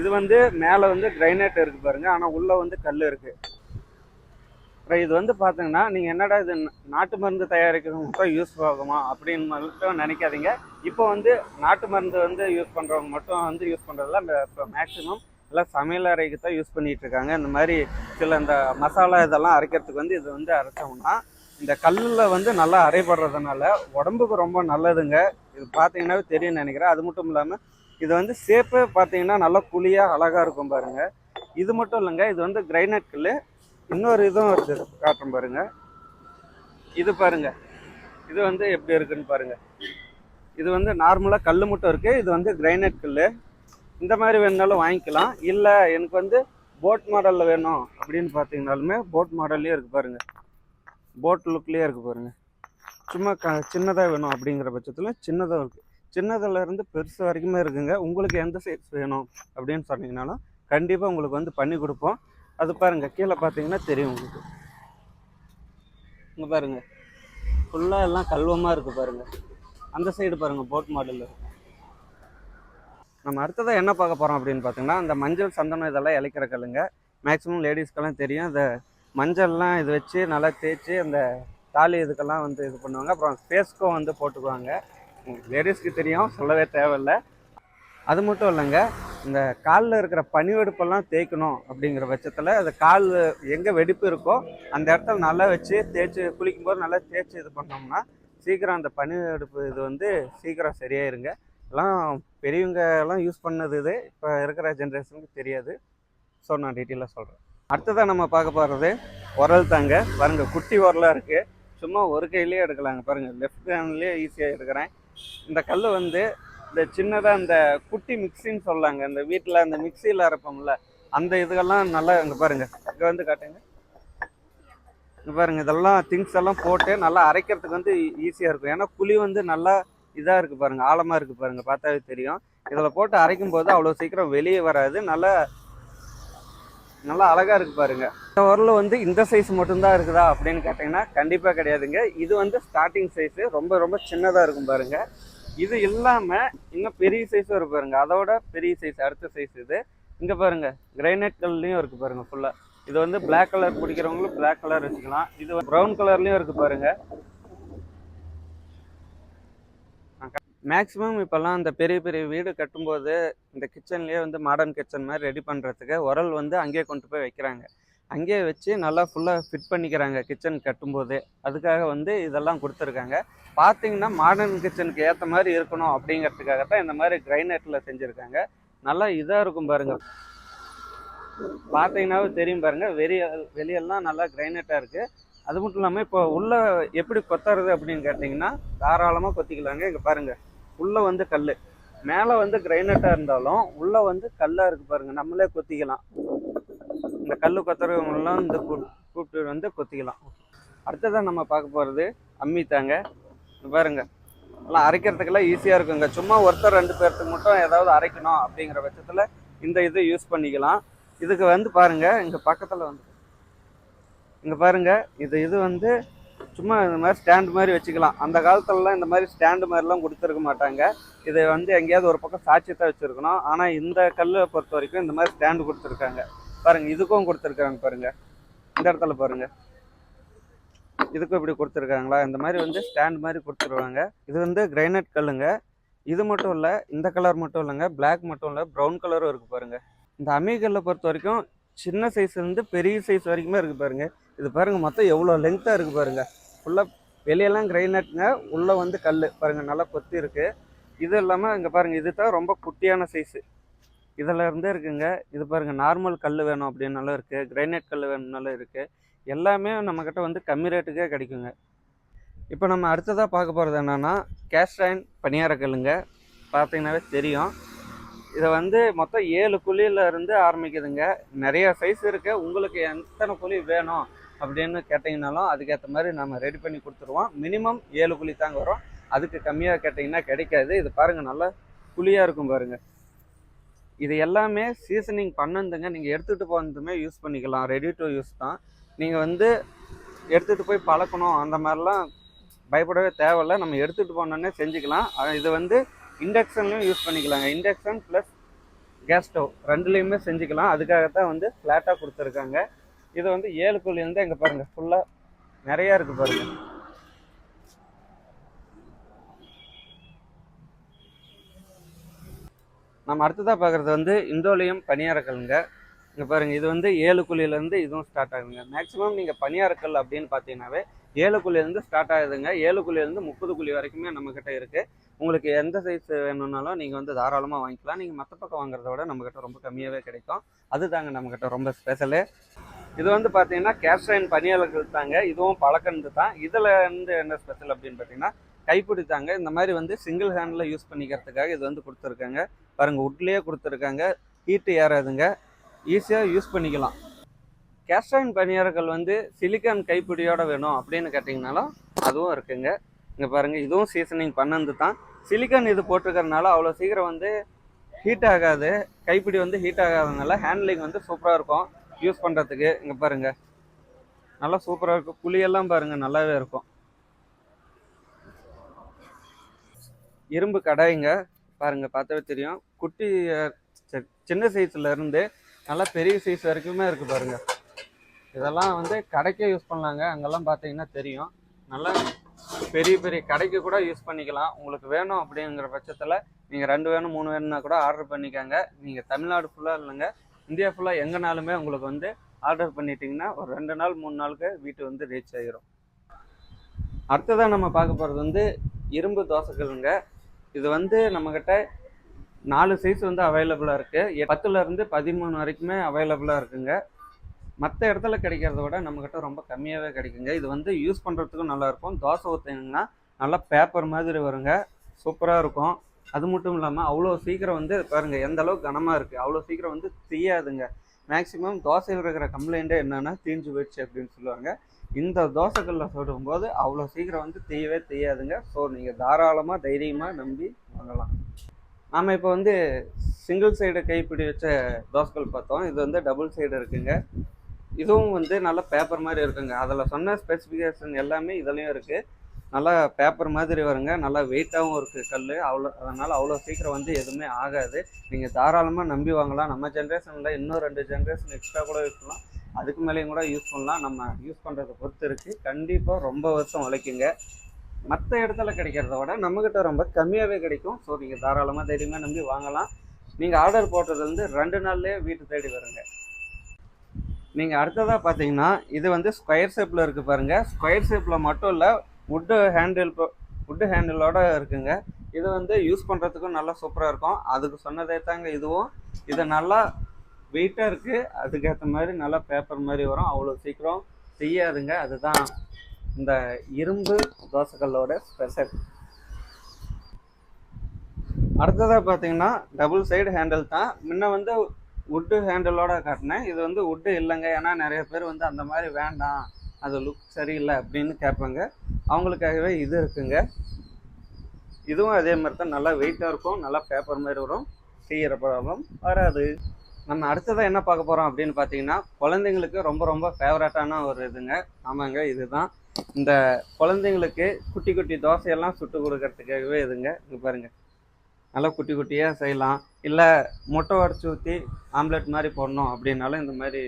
[SPEAKER 1] இது வந்து மேலே வந்து கிரைனேட் இருக்குது பாருங்க. ஆனால் உள்ளே வந்து கல் இருக்குது அப்புறம் இது வந்து பார்த்தீங்கன்னா நீங்கள் என்னடா இது நாட்டு மருந்து தயாரிக்கிறது மட்டும் யூஸ் ஆகுமா அப்படின்னு மட்டும் நினைக்காதீங்க. இப்போ வந்து நாட்டு மருந்து வந்து யூஸ் பண்ணுறவங்க மட்டும் வந்து யூஸ் பண்ணுறதில்ல இப்போ மேக்ஸிமம் எல்லாம் சமையல் அறைக்கு தான் யூஸ் பண்ணிகிட்டு இருக்காங்க. இந்த மாதிரி சில இந்த மசாலா இதெல்லாம் அரைக்கிறதுக்கு வந்து இது வந்து அரைச்சோம்னா இந்த கல்லில் வந்து நல்லா அரைபடுறதுனால உடம்புக்கு ரொம்ப நல்லதுங்க. இது பார்த்தீங்கன்னாவே தெரியும்னு நினைக்கிறேன். அது மட்டும் இல்லாமல் இது வந்து சேப்பு பார்த்தீங்கன்னா நல்லா குழியாக அழகாக இருக்கும் பாருங்க. இது மட்டும் இல்லைங்க இது வந்து கிரைனட் கல் இன்னொரு இதுவும் இருக்குது காட்டுறேன் பாருங்க. இது பாருங்க. இது வந்து எப்படி இருக்குன்னு பாருங்க. இது வந்து நார்மலாக கல் மட்டும் இருக்கு. இது வந்து கிரைனட் கல் இந்த மாதிரி வேணுனாலும் வாங்கிக்கலாம். இல்லை எனக்கு வந்து போட் மாடலில் வேணும் அப்படின்னு பார்த்தீங்கனாலுமே போட் மாடல்லே இருக்கு பாருங்க. போட் லுக்லேயே இருக்கு பாருங்க. சும்மா க சின்னதாக வேணும் அப்படிங்கிற பட்சத்தில் சின்னதாக இருக்கு. சின்னதுலேருந்து பெருசு வரைக்குமே இருக்குங்க. உங்களுக்கு எந்த சைஸ் வேணும் அப்படின்னு சொன்னீங்கனாலும் கண்டிப்பாக உங்களுக்கு வந்து பண்ணி கொடுப்போம். அது பாருங்கள் கீழே பார்த்தீங்கன்னா தெரியும் உங்களுக்கு. இங்கே பாருங்கள் ஃபுல்லாக எல்லாம் கல்வமாக இருக்குது பாருங்கள் அந்த சைடு பாருங்கள் போட் மாடல் நம்ம அடுத்ததாக என்ன பார்க்க போகிறோம் அப்படின்னு பார்த்தீங்கன்னா அந்த மஞ்சள் சந்தனம் இதெல்லாம் இழைக்கிற கல்லுங்க. மேக்ஸிமம் லேடிஸ்க்கெல்லாம் தெரியும். அந்த மஞ்சள்லாம் இது வச்சு நல்லா தேய்ச்சி அந்த தாலி இதுக்கெல்லாம் வந்து இது பண்ணுவாங்க. அப்புறம் ஃபேஸ்க்கும் வந்து போட்டுக்குவாங்க. லேடிஸ்க்கு தெரியும் சொல்லவே தேவையில்லை. அது மட்டும் இல்லைங்க இந்த காலில் இருக்கிற பனி வெடிப்பெல்லாம் தேய்க்கணும் அப்படிங்கிற பட்சத்தில் அந்த கால் எங்கே வெடிப்பு இருக்கோ அந்த இடத்துல நல்லா வச்சு தேய்ச்சி குளிக்கும்போது நல்லா தேய்ச்சி இது பண்ணோம்னா சீக்கிரம் அந்த பனி வெடிப்பு இது வந்து சீக்கிரம் சரியாயிருங்க. எல்லாம் பெரியவங்க எல்லாம் யூஸ் பண்ணது இது இப்போ இருக்கிற ஜென்ரேஷனுக்கு தெரியாது. ஸோ நான் டீட்டெயிலாக சொல்கிறேன் அடுத்ததாக நம்ம பார்க்க போகிறது உரல் தாங்க. பாருங்க குட்டி உரலாக இருக்குது சும்மா ஒரு கையிலேயே எடுக்கலாங்க. பாருங்கள் லெஃப்ட் ஹேண்ட்லேயே ஈஸியாக எடுக்கிறேன். இந்த கல் வந்து இந்த சின்னதாக இந்த குட்டி மிக்சின்னு சொல்லாங்க. இந்த வீட்டில் அந்த மிக்சியில் அரைப்போம்ல அந்த இதுகெல்லாம் நல்லா இங்கே பாருங்க. இங்கே வந்து காட்டுங்க. இங்கே பாருங்க இதெல்லாம் திங்ஸ் எல்லாம் போட்டு நல்லா அரைக்கிறதுக்கு வந்து ஈஸியாக இருக்கும். ஏன்னா புளி வந்து நல்லா இதாக இருக்குது பாருங்க ஆழமாக இருக்குது பாருங்க பார்த்தாவே தெரியும். இதில் போட்டு அரைக்கும் போது அவ்வளோ சீக்கிரம் வெளியே வராது. நல்லா நல்லா அழகாக இருக்குது பாருங்க. இந்த உரல் வந்து இந்த சைஸ் மட்டும்தான் இருக்குதா அப்படின்னு கேட்டிங்கன்னா கண்டிப்பாக கிடையாதுங்க. இது வந்து ஸ்டார்டிங் சைஸு ரொம்ப ரொம்ப சின்னதாக இருக்கும் பாருங்கள் இது இல்லாமல் இன்னும் பெரிய சைஸும் இருக்கு பாருங்க. அதோட பெரிய சைஸ் அடுத்த சைஸ் இது. இங்கே பாருங்க. கிரைனைட் கல்லையும் இருக்கு பாருங்க ஃபுல்லாக இது வந்து பிளாக் கலர் பிடிக்கிறவங்களும் பிளாக் கலர் வச்சுக்கலாம். இது ப்ரௌன் கலர்லேயும் இருக்கு பாருங்க. மேக்ஸிமம் இப்போல்லாம் இந்த பெரிய பெரிய வீடு கட்டும்போது இந்த கிச்சன்லேயே வந்து மாடர்ன் கிச்சன் மாதிரி ரெடி பண்ணுறதுக்கு உரல் வந்து அங்கேயே கொண்டு போய் வைக்கிறாங்க. அங்கேயே வச்சு நல்லா ஃபுல்லாக ஃபிட் பண்ணிக்கிறாங்க கிச்சன் கட்டும்போது. அதுக்காக வந்து இதெல்லாம் கொடுத்துருக்காங்க. பார்த்தீங்கன்னா மாடர்ன் கிச்சனுக்கு ஏற்ற மாதிரி இருக்கணும் அப்படிங்கிறதுக்காக தான் இந்த மாதிரி கிரைனட்டில் செஞ்சுருக்காங்க. நல்லா இதாக இருக்கும் பாருங்கள் பார்த்தீங்கன்னாவே தெரியும் பாருங்கள் வெளிய வெளியெல்லாம் நல்லா கிரைனட்டாக இருக்குது அது மட்டும் இல்லாமல் இப்போ உள்ளே எப்படி கொத்துறது அப்படின்னு கேட்டிங்கன்னா தாராளமாக கொத்திக்கலாங்க. இங்கே பாருங்கள் உள்ளே வந்து கல் மேலே வந்து கிரைனட்டாக இருந்தாலும் உள்ளே வந்து கல்லாக இருக்குது பாருங்கள் நம்மளே கொத்திக்கலாம். இந்த கல் கொத்துறவங்கலாம் இந்த கூ- கூப்பிட்டு வந்து கொத்திக்கலாம். அடுத்ததாக நம்ம பார்க்க போகிறது அம்மி தாங்க. பாருங்க. எல்லாம் அரைக்கிறதுக்கெல்லாம் ஈஸியாக இருக்குங்க. சும்மா ஒருத்தர் ரெண்டு பேர்த்துக்கு மட்டும் ஏதாவது அரைக்கணும் அப்படிங்கிற பட்சத்தில் இந்த இது யூஸ் பண்ணிக்கலாம். இதுக்கு வந்து பாருங்க இங்கே பக்கத்தில் வந்து. இங்கே பாருங்க இது இது வந்து சும்மா இந்த மாதிரி ஸ்டாண்ட் மாதிரி வச்சுக்கலாம். அந்த காலத்துலலாம் இந்த மாதிரி ஸ்டாண்டு மாதிரிலாம் கொடுத்துருக்க மாட்டாங்க. இதை வந்து எங்கேயாவது ஒரு பக்கம் சாட்சியத்தை வச்சுருக்கணும். ஆனால் இந்த கல்லை பொறுத்த வரைக்கும் இந்த மாதிரி ஸ்டாண்டு கொடுத்துருக்காங்க. பாருங்க இதுக்கும் கொடுத்துருக்காங்க பாருங்க. இந்த இடத்துல பாருங்க. இதுக்கும் இப்படி கொடுத்துருக்காங்களா இந்த மாதிரி வந்து ஸ்டாண்ட் மாதிரி கொடுத்துருவாங்க. இது வந்து கிரைனட் கல்லுங்க. இது மட்டும் இல்லை இந்த கலர் மட்டும் இல்லைங்க. பிளாக் மட்டும் இல்லை ப்ரௌன் கலரும் இருக்குது பாருங்க. இந்த அமீகல்லை பொறுத்த வரைக்கும் சின்ன சைஸ்லேருந்து பெரிய சைஸ் வரைக்குமே இருக்குது பாருங்க. இது பாருங்க மொத்தம் எவ்வளோ லென்த்தாக இருக்குது பாருங்க. ஃபுல்லாக வெளியெல்லாம் கிரைனட்ங்க உள்ளே வந்து கல் பாருங்க நல்லா கொத்தி இருக்குது இது இல்லாமல் இங்கே பாருங்கள் இது தான் ரொம்ப குட்டியான சைஸு இதில் இருந்தே இருக்குங்க. இது பாருங்கள் நார்மல் கல் வேணும் அப்படின்னாலும் இருக்குது கிரைனைட் கல் வேணும்னாலும் இருக்குது எல்லாமே நம்மக்கிட்ட வந்து கம்மி ரேட்டுக்கே கிடைக்குங்க. இப்போ நம்ம அடுத்ததாக பார்க்க போகிறது என்னென்னா கேஸ்டைன் பணியாரக்கல்லுங்க பார்த்தீங்கன்னாவே தெரியும். இதை வந்து மொத்தம் ஏழு குழியிலேருந்து ஆரம்பிக்குதுங்க. நிறைய சைஸ் இருக்குது உங்களுக்கு எத்தனை குழி வேணும் அப்படின்னு கேட்டிங்கனாலும் அதுக்கேற்ற மாதிரி நம்ம ரெடி பண்ணி கொடுத்துருவோம். மினிமம் ஏழு குழி தாங்க வரும். அதுக்கு கம்மியாக கேட்டிங்கன்னா கிடைக்காது. இது பாருங்கள் நல்லா குழியாக இருக்கும் பாருங்கள் இது எல்லாமே சீசனிங் பண்ணதுங்க. நீங்கள் எடுத்துகிட்டு போனதுமே யூஸ் பண்ணிக்கலாம். ரெடி டு யூஸ் தான். நீங்கள் வந்து எடுத்துகிட்டு போய் பழக்கணும். அந்த மாதிரிலாம் பயப்படவே தேவையில்ல. நம்ம எடுத்துகிட்டு போனோன்னே செஞ்சுக்கலாம். இது வந்து இண்டக்ஷன்லையும் யூஸ் பண்ணிக்கலாங்க. இண்டக்ஷன் ப்ளஸ் கேஸ் ஸ்டவ் ரெண்டுலேயுமே செஞ்சுக்கலாம். அதுக்காகத்தான் வந்து ஃப்ளாட்டாக கொடுத்துருக்காங்க. இது வந்து ஏழு குழி எங்கே பாருங்கள் ஃபுல்லாக நிறையா இருக்குது பாருங்கள் நம்ம அடுத்ததாக பார்க்குறது வந்து இந்தோலியம் பனியாரக்கல்லுங்க. இங்கே பாருங்கள் இது வந்து ஏழு குழியிலேருந்து இதுவும் ஸ்டார்ட் ஆகுதுங்க. மேக்ஸிமம் நீங்கள் பனியாரக்கல் அப்படின்னு பார்த்தீங்கன்னாவே ஏழு குழியிலேருந்து ஸ்டார்ட் ஆகுதுங்க. ஏழு குழியிலேருந்து முப்பது குழி வரைக்குமே நம்மக்கிட்ட இருக்குது உங்களுக்கு எந்த சைஸ் வேணும்னாலும் நீங்கள் வந்து தாராளமாக வாங்கிக்கலாம். நீங்கள் மற்ற பக்கம் வாங்குறத விட நம்மக்கிட்ட ரொம்ப கம்மியாகவே கிடைக்கும். அதுதாங்க நம்மக்கிட்ட ரொம்ப ஸ்பெஷலு இது வந்து பார்த்தீங்கன்னா கேஸ்டைன் பனியாளர்கள் தாங்க. இதுவும் பழக்கந்து தான் இதில் வந்து என்ன ஸ்பெஷல் அப்படின்னு பார்த்தீங்கன்னா கைப்பிடித்தாங்க இந்த மாதிரி வந்து சிங்கிள் ஹேண்டில் யூஸ் பண்ணிக்கிறதுக்காக இது வந்து கொடுத்துருக்காங்க. பாருங்கள் உட்லேயே கொடுத்துருக்காங்க. ஹீட்டு ஏறாதுங்க. ஈஸியாக யூஸ் பண்ணிக்கலாம். கேஸ்டைன் பனியாரங்கள் வந்து சிலிக்கான் கைப்பிடியோட வேணும் அப்படின்னு கேட்டிங்கனாலும் அதுவும் இருக்குங்க. இங்கே பாருங்கள் இதுவும் சீசனிங் பண்ணது தான். சிலிக்கான் இது போட்டிருக்கறனால அவ்வளோ சீக்கிரம் வந்து ஹீட் ஆகாது. கைப்பிடி வந்து ஹீட் ஆகாதனால ஹேண்ட்லிங் வந்து சூப்பராக இருக்கும். யூஸ் பண்ணுறதுக்கு இங்கே பாருங்கள் நல்லா சூப்பராக இருக்கும். புளியெல்லாம் பாருங்கள் நல்லாவே இருக்கும். இரும்பு கடாய்ங்க பாருங்கள் பார்த்தாவே தெரியும். குட்டி சின்ன சைஸ்லேருந்து நல்லா பெரிய சைஸ் வரைக்குமே இருக்குது பாருங்கள் இதெல்லாம் வந்து கடைக்கே யூஸ் பண்ணலாங்க. அங்கெல்லாம் பார்த்தீங்கன்னா தெரியும். நல்லா பெரிய பெரிய கடைக்கு கூட யூஸ் பண்ணிக்கலாம். உங்களுக்கு வேணும் அப்படிங்கிற பட்சத்தில் நீங்கள் ரெண்டு வேணும் மூணு வேணும்னா கூட ஆர்டர் பண்ணிக்கோங்க. நீங்கள் தமிழ்நாடு ஃபுல்லாக இல்லைங்க. இந்தியா ஃபுல்லாக எங்கேனாலுமே உங்களுக்கு வந்து ஆர்டர் பண்ணிட்டீங்கன்னா ஒரு ரெண்டு நாள் மூணு நாளுக்கு வீட்டு வந்து ரீச் ஆகிரும் அடுத்ததாக நம்ம பார்க்க போகிறது வந்து இரும்பு தோசைகள்ங்க. இது வந்து நம்மக்கிட்ட நாலு சைஸ் வந்து அவைலபிளாக இருக்குது பத்துலேருந்து பதிமூணு வரைக்குமே அவைலபிளாக இருக்குங்க. மற்ற இடத்துல கிடைக்கிறத விட நம்மக்கிட்ட ரொம்ப கம்மியாகவே கிடைக்குங்க. இது வந்து யூஸ் பண்ணுறதுக்கும் நல்லாயிருக்கும் தோசை ஊற்றிங்கன்னா நல்லா பேப்பர் மாதிரி வருங்க. சூப்பராக இருக்கும். அது மட்டும் இல்லாமல் அவ்வளோ சீக்கிரம் வந்து பாருங்கள் எந்த அளவுக்கு கனமாக இருக்குது அவ்வளோ சீக்கிரம் வந்து தீயாதுங்க மேக்ஸிமம் தோசையில் இருக்கிற கம்ப்ளைண்ட்டே என்னென்னா தீஞ்சு போயிடுச்சு அப்படின்னு சொல்லுவாங்க. இந்த தோசைக்கல்ல சுடும்போது அவ்வளோ சீக்கிரம் வந்து தீயவே தெரியாதுங்க ஸோ நீங்கள் தாராளமாக தைரியமாக நம்பி வாங்கலாம். நாம் இப்போ வந்து சிங்கிள் சைடு கைப்பிடி வச்ச தோசைகள் பார்த்தோம். இது வந்து டபுள் சைடு இருக்குங்க. இதுவும் வந்து நல்ல பேப்பர் மாதிரி இருக்குங்க. அதில் சொன்ன ஸ்பெசிஃபிகேஷன் எல்லாமே இதுலேயும் இருக்குது நல்லா பேப்பர் மாதிரி வருங்க. நல்லா வெயிட்டாகவும் இருக்குது கல் அவ்வளோ அதனால் அவ்வளோ சீக்கிரம் வந்து எதுவுமே ஆகாது. நீங்கள் தாராளமாக நம்பி வாங்கலாம். நம்ம ஜென்ரேஷனில் இன்னும் ரெண்டு ஜென்ரேஷன் எக்ஸ்ட்ரா கூட யூஸ் பண்ணலாம். அதுக்கு மேலேயும் கூட யூஸ் பண்ணலாம். நம்ம யூஸ் பண்ணுறதை பொறுத்து இருக்குது கண்டிப்பாக ரொம்ப வருஷம் உழைக்குங்க. மற்ற இடத்துல கிடைக்கிறத விட நம்மக்கிட்ட ரொம்ப கம்மியாகவே கிடைக்கும். ஸோ நீங்கள் தாராளமாக தைரியமாக நம்பி வாங்கலாம். நீங்கள் ஆர்டர் போட்டதுலேருந்து ரெண்டு நாள்லேயே வீட்டு தேடி வருங்க. நீங்கள் அடுத்ததாக பார்த்தீங்கன்னா இது வந்து ஸ்கொயர் ஷேப்பில் இருக்குது பாருங்கள் ஸ்கொயர் ஷேப்பில் மட்டும் இல்லை வுட்டு ஹேண்டில் வுட்டு ஹேண்டிலோட இருக்குங்க. இது வந்து யூஸ் பண்ணுறதுக்கும் நல்லா சூப்பராக இருக்கும். அதுக்கு சொன்னதே தாங்க இதுவும். இது நல்லா வெயிட்டாக இருக்குது அதுக்கேற்ற மாதிரி நல்லா பேப்பர் மாதிரி வரும். அவ்வளோ சீக்கிரம் செய்யாதுங்க. அதுதான் இந்த இரும்பு தோசைக்கல்லோட ஸ்பெஷல் அடுத்ததாக பார்த்தீங்கன்னா டபுள் சைடு ஹேண்டில் தான். முன்ன வந்து வுட்டு ஹேண்டிலோட காட்டினேன். இது வந்து வுட்டு இல்லைங்க. ஏன்னா நிறைய பேர் வந்து அந்த மாதிரி வேண்டாம். அது லுக் சரியில்லை அப்படின்னு கேட்பாங்க. அவங்களுக்காகவே இது இருக்குங்க. இதுவும் அதே மாதிரி தான் நல்லா வெயிட்டாக இருக்கும் நல்லா பேப்பர் மாதிரி வரும் செய்கிற ப்ராப்ளம் வராது. நம்ம அடுத்ததாக என்ன பார்க்க போகிறோம் அப்படின்னு பார்த்தீங்கன்னா குழந்தைங்களுக்கு ரொம்ப ரொம்ப ஃபேவரட்டான ஒரு இதுங்க. ஆமாங்க இதுதான். இந்த குழந்தைங்களுக்கு குட்டி குட்டி தோசையெல்லாம் சுட்டு கொடுக்கறதுக்காகவே இதுங்க. இங்கே பாருங்கள் நல்லா குட்டி குட்டியாக செய்யலாம். இல்லை முட்டை உடச்சி ஊற்றி ஆம்லெட் மாதிரி போடணும் அப்படின்னாலும் இந்த மாதிரி